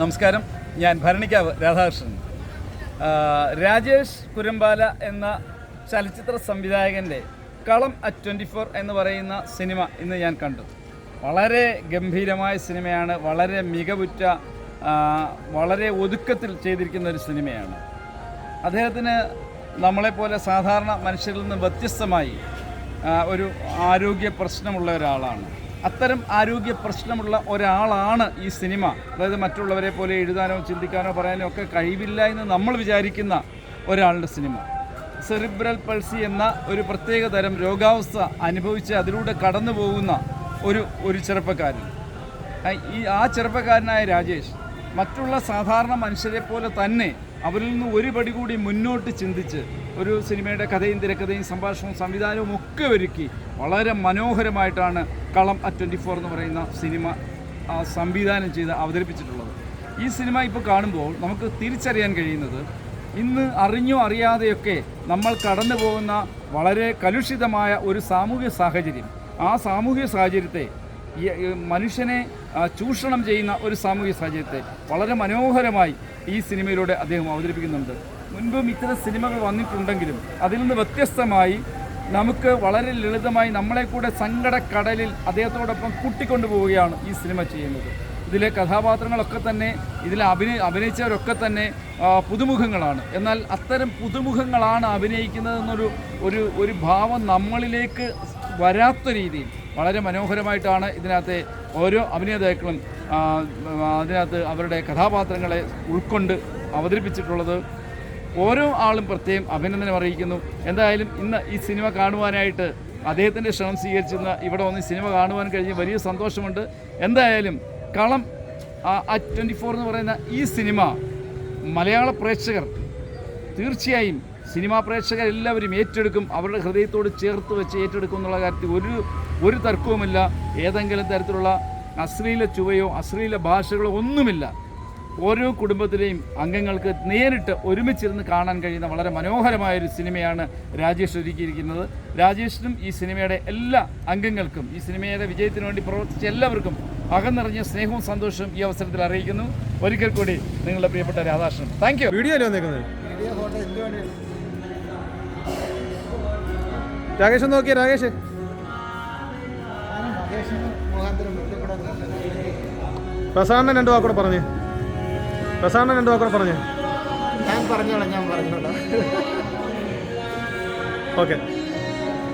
നമസ്കാരം. ഞാൻ ഭരണിക്കാവ് രാധാകൃഷ്ണൻ. രാജേഷ് കുരമ്പാല എന്ന ചലച്ചിത്ര സംവിധായകന്റെ കളം അറ്റ് ട്വന്റി ഫോർ എന്ന് പറയുന്ന സിനിമ ഇന്ന് ഞാൻ കണ്ടു. വളരെ ഗംഭീരമായ സിനിമയാണ് വളരെ മികവുറ്റ വളരെ ഒതുക്കത്തിൽ ചെയ്തിരിക്കുന്ന ഒരു സിനിമയാണ്. അദ്ദേഹത്തിന് നമ്മളെപ്പോലെ സാധാരണ മനുഷ്യരിൽ നിന്ന് വ്യത്യസ്തമായി ഒരു ആരോഗ്യ പ്രശ്നമുള്ള ഒരാളാണ്. അത്തരം ആരോഗ്യ പ്രശ്നമുള്ള ഒരാളാണ് ഈ സിനിമ. അതായത് മറ്റുള്ളവരെ പോലെ എഴുതാനോ ചിന്തിക്കാനോ പറയാനോ ഒക്കെ കഴിവില്ല എന്ന് നമ്മൾ വിചാരിക്കുന്ന ഒരാളുടെ സിനിമ. സെറിബ്രൽ പൾസി എന്ന ഒരു പ്രത്യേക തരം രോഗാവസ്ഥ അനുഭവിച്ച് അതിലൂടെ കടന്നു പോകുന്ന ഒരു ഒരു ചെറുപ്പക്കാരൻ. ഈ ആ ചെറുപ്പക്കാരനായ രാജേഷ് മറ്റുള്ള സാധാരണ മനുഷ്യരെ പോലെ തന്നെ അവരിൽ നിന്ന് ഒരു പടി കൂടി മുന്നോട്ട് ചിന്തിച്ച് ഒരു സിനിമയുടെ കഥയും തിരക്കഥയും സംഭാഷണവും സംവിധാനവും ഒക്കെ ഒരുക്കി വളരെ മനോഹരമായിട്ടാണ് കളം അറ്റ് ട്വന്റി ഫോർ എന്ന് പറയുന്ന സിനിമ സംവിധാനം ചെയ്ത് അവതരിപ്പിച്ചിട്ടുള്ളത്. ഈ സിനിമ ഇപ്പോൾ കാണുമ്പോൾ നമുക്ക് തിരിച്ചറിയാൻ കഴിയുന്നത് ഇന്ന് അറിഞ്ഞോ അറിയാതെയൊക്കെ നമ്മൾ കടന്നു പോകുന്ന വളരെ കലുഷിതമായ ഒരു സാമൂഹ്യ സാഹചര്യം. ആ സാമൂഹ്യ സാഹചര്യത്തെ മനുഷ്യനെ ചൂഷണം ചെയ്യുന്ന ഒരു സാമൂഹ്യ സാഹചര്യത്തെ വളരെ മനോഹരമായി ഈ സിനിമയിലൂടെ അദ്ദേഹം അവതരിപ്പിക്കുന്നുണ്ട്. മുൻപും ഇത്തരം സിനിമകൾ വന്നിട്ടുണ്ടെങ്കിലും അതിൽ നിന്ന് വ്യത്യസ്തമായി നമുക്ക് വളരെ ലളിതമായി നമ്മളെ കൂടെ സങ്കടക്കടലിൽ അദ്ദേഹത്തോടൊപ്പം കൂട്ടിക്കൊണ്ടുപോവുകയാണ് ഈ സിനിമ ചെയ്യുന്നത്. ഇതിലെ കഥാപാത്രങ്ങളൊക്കെ തന്നെ ഇതിലെ അഭിനയ അഭിനയിച്ചവരൊക്കെ തന്നെ പുതുമുഖങ്ങളാണ്. എന്നാൽ അത്തരം പുതുമുഖങ്ങളാണ് അഭിനയിക്കുന്നതെന്നൊരു ഒരു ഒരു ഭാവം നമ്മളിലേക്ക് വരാത്ത രീതിയിൽ വളരെ മനോഹരമായിട്ടാണ് ഇതിനകത്തെ ഓരോ അഭിനേതാക്കളും ആ, അതിനകത്ത് അവരുടെ കഥാപാത്രങ്ങളെ ഉൾക്കൊണ്ട് അവതരിപ്പിച്ചിട്ടുള്ളത്. ഓരോ ആളും പ്രത്യേകം അഭിനന്ദനം അറിയിക്കുന്നു. എന്തായാലും ഇന്ന് ഈ സിനിമ കാണുവാനായിട്ട് അദ്ദേഹത്തിന്റെ ക്ഷണം സ്വീകരിച്ചിരുന്ന ഇവിടെ വന്ന് സിനിമ കാണുവാൻ കഴിഞ്ഞ് വലിയ സന്തോഷമുണ്ട്. എന്തായാലും കളം അറ്റ് ട്വന്റി ഫോർ എന്ന് പറയുന്ന ഈ സിനിമ മലയാള പ്രേക്ഷകർ തീർച്ചയായും സിനിമാ പ്രേക്ഷകർ എല്ലാവരും ഏറ്റെടുക്കും അവരുടെ ഹൃദയത്തോട് ചേർത്ത് വെച്ച് ഏറ്റെടുക്കും എന്നുള്ള കാര്യത്തിൽ ഒരു ഒരു തർക്കവുമില്ല. ഏതെങ്കിലും തരത്തിലുള്ള അശ്ലീല ചുവയോ അശ്ലീല ഭാഷകളോ ഒന്നുമില്ല. ഓരോ കുടുംബത്തിലെയും അംഗങ്ങൾക്ക് നേരിട്ട് ഒരുമിച്ചിരുന്ന് കാണാൻ കഴിയുന്ന വളരെ മനോഹരമായൊരു സിനിമയാണ് രാജേഷ് ഒരുക്കിയിരിക്കുന്നത്. രാജേഷിനും ഈ സിനിമയുടെ എല്ലാ അംഗങ്ങൾക്കും ഈ സിനിമയുടെ വിജയത്തിന് വേണ്ടി പ്രവർത്തിച്ച എല്ലാവർക്കും അകന്നിറങ്ങിയ സ്നേഹവും സന്തോഷവും ഈ അവസരത്തിൽ അറിയിക്കുന്നു. ഒരിക്കൽ കൂടി നിങ്ങളുടെ പ്രിയപ്പെട്ട Radhakrishnan thank you video Rakesh ഒന്ന് നോക്കിയേ രാകേഷ്. പ്രസാദൻ രണ്ടു വാക്കൂടെ പറഞ്ഞേ. പ്രസാദൻ രണ്ടു വാക്കൂടെ പറഞ്ഞു. ഞാൻ പറഞ്ഞോളാം ഞാൻ പറഞ്ഞോളാം. ഓക്കെ.